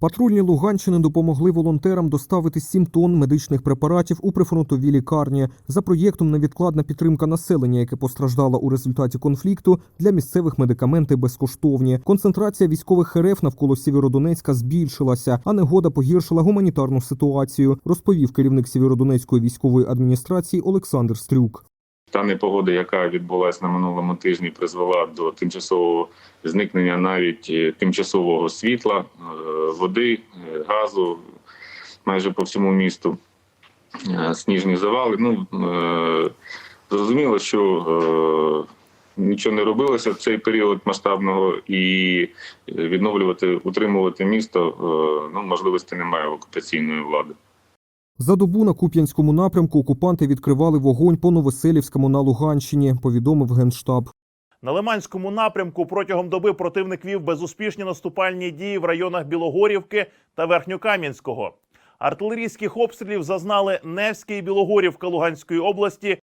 Патрульні Луганщини допомогли волонтерам доставити 7 тонн медичних препаратів у прифронтові лікарні за проєктом невідкладна підтримка населення, яке постраждало у результаті конфлікту. Для місцевих медикаменти безкоштовні. Концентрація військових РФ навколо Сєвєродонецька збільшилася, а негода погіршила гуманітарну ситуацію, розповів керівник Сєвєродонецької військової адміністрації Олександр Стрюк. Та непогода, яка відбулася на минулому тижні, призвела до тимчасового зникнення навіть е, тимчасового світла, е, води, е, газу майже по всьому місту. Е, Сніжні завали. Ну е, зрозуміло, що нічого не робилося в цей період масштабного, і відновлювати, утримувати місто ну можливості немає в окупаційної влади. За добу на Куп'янському напрямку окупанти відкривали вогонь по Новоселівському на Луганщині, повідомив генштаб. На Лиманському напрямку протягом доби противник вів безуспішні наступальні дії в районах Білогорівки та Верхньокам'янського. Артилерійських обстрілів зазнали Невське і Білогорівка Луганської області